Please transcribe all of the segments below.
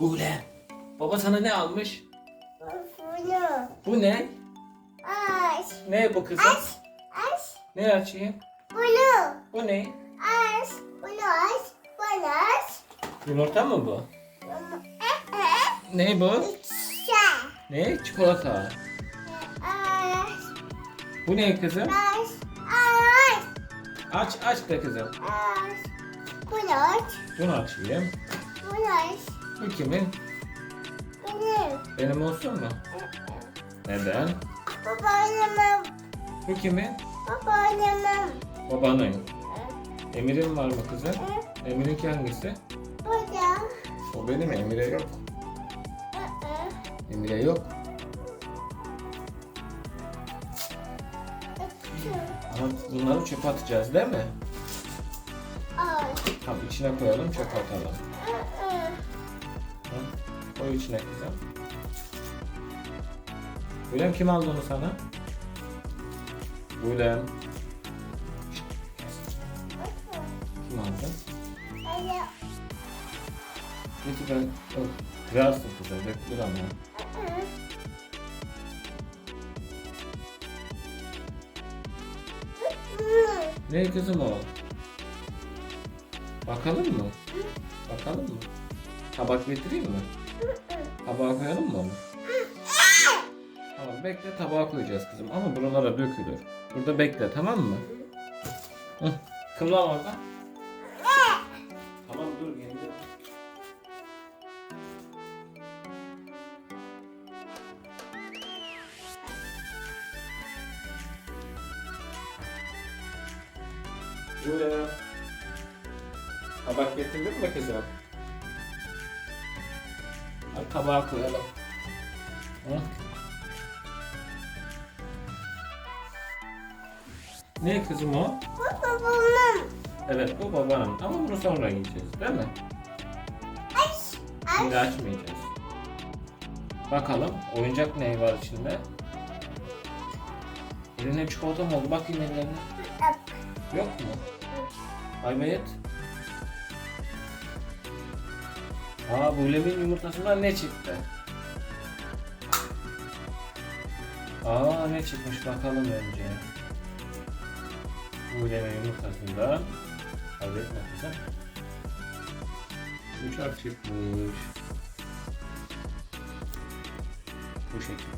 Bule. Baba sana ne almış? Bunu. Bu ne? Aç. Ne bu kızım? Aç. Aç. Ne açayım? Bunu. Bu ne? Aç. Bunu aç. Bunu aç. Yumurta mı bu? Ne bu? İçe. Ne? Çikolata. Aç. Bu ne kızım? Aç. Aç. Aç aç be kızım. Aç. Bunu aç. Bunu açayım. Bunu aç. Bu kimin? Benim. Benim olsun mu? Neden? Babaannemem. Bu kimin? Babaannemem. Babanın. Emir'in var mı kızım? Emir'inki hangisi? Burada. O benim Emir'e yok. Emir'e yok. Ama bunları çöpe atacağız değil mi? Tamam içine koyalım çöpe atalım. Koy içine kızım. Bülent kim aldı onu sana? Bülent. Kim aldı? Peki ben... o, Kırarsın kızım dökülür ama. Ne kızım o? Bakalım mı? Bakalım mı? Tabak getireyim mi? Tabağa koyalım mı onu? Tamam bekle tabağa koyacağız kızım ama buralara dökülür. Burada bekle tamam mı? Hı. Kımlan orada. Tamam dur geliyor. Buraya. Tabak getirdin mi kızım? Tabağa koyalım. Hı? Ne kızım o? Bu babamın. Evet bu babanın ama bunu sonra yiyeceğiz değil mi? Aç. Şimdi açmayacağız. Bakalım oyuncak ne var içinde? Eline çikolata mı oldu? Bakayım ellerine. Yok mu? Aybayet. Aa bu lemin yumurtasından ne çıktı? Aa ne çıkmış bakalım önce. Bu lemin yumurtasından. Kaybetme kızım. Uçak çıkmış. Bu şekilde.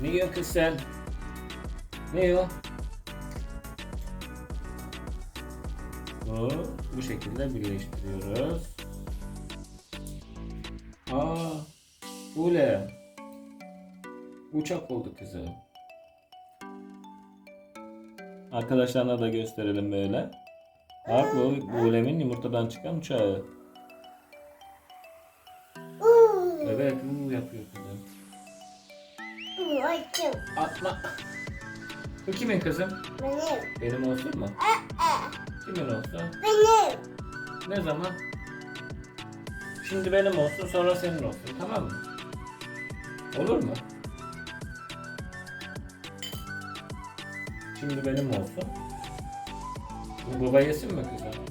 Ne yiyorsun kız sen? Ne yiyor? Bu, bu şekilde birleştiriyoruz. Aa, bu ne? Uçak oldu kızım. Arkadaşlarına da gösterelim böyle. Bak bu Bulem'in yumurtadan çıkan uçağı. Evet, bu yapıyor kızım. Atma. Bu kimin kızım? Benim. Benim olsun mu? Kimin olsun? Benim. Ne zaman? Şimdi benim olsun, sonra senin olsun. Tamam mı? Olur mu? Şimdi benim olsun. Bu baba yesin mi kızım?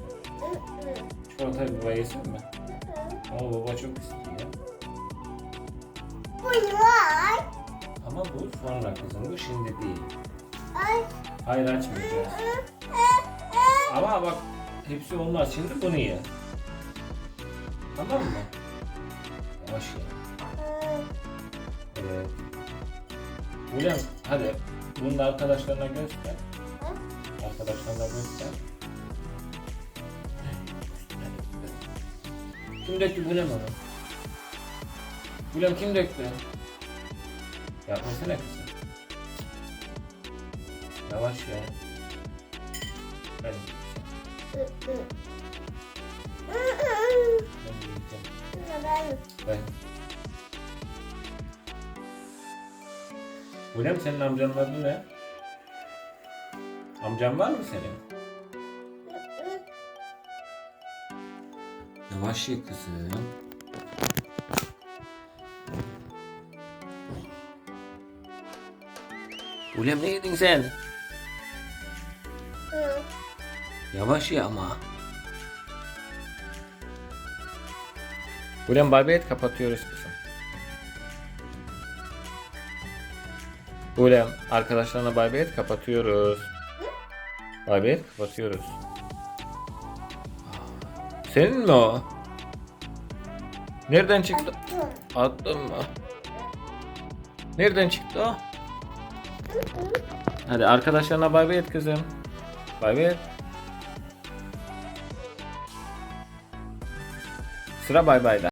Çikolatayı baba yesin mi? Ama baba çok istiyor. Aç. Ama bu sonra kızım, bu şimdi değil. Aç. Hayır açmayacağız. Ama bak hepsi olmaz. Şimdi bunu ye. Tamam mı? Yavaş ye. Evet. Ulan hadi bunu da arkadaşlarına göster. Arkadaşlarına göster. Kim döktü Bulem onu? Bulem kim döktü? Yapmasana kızım. Yavaş ya. Hı. Ben ben. Bulem senin amcanın adı ne? Amcan var mı senin? Yavaş ye kızım. Bulem ne yedin sen? Hı. Yavaş ye ama. Ulan bay bay et kapatıyoruz kızım. Ulan arkadaşlarına bay bay et kapatıyoruz. Bay bay et kapatıyoruz. Senin mi o? Nereden çıktı? Attım. Mı? Nereden çıktı o? Hadi arkadaşlarına bay bay et kızım. Bay bay. Sıra bay bayda.